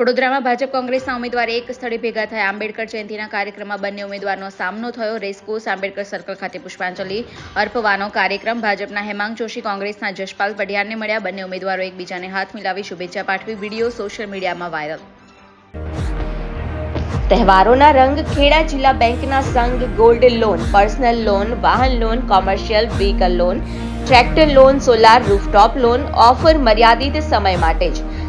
વડોદરામાં ભાજપ કોંગ્રેસના ઉમેદવાર એક સ્થળે ભેગા થયા. આંબેડકર જયંતિના કાર્યક્રમમાં બંને ઉમેદવારનો સામનો થયો. રેસકોર્સ આંબેડકર સર્કલ ખાતે પુષ્પાંજલિ અર્પવાનો કાર્યક્રમ ભાજપના હેમાંગ જોશી, કોંગ્રેસના જશપાલ પઢિયારને મળ્યા. બંને ઉમેદવારો એકબીજાને હાથ મિલાવી શુભેચ્છા પાઠવી વીડિયો સોશિયલ મીડિયામાં વાયરલ. તહેવારોના રંગ ખેડા જિલ્લા બેંકના સંઘ ગોલ્ડ લોન, પર્સનલ લોન, વાહન loan, commercial vehicle loan, tractor loan, solar rooftop loan, offer મર્યાદિત સમય માટે જ.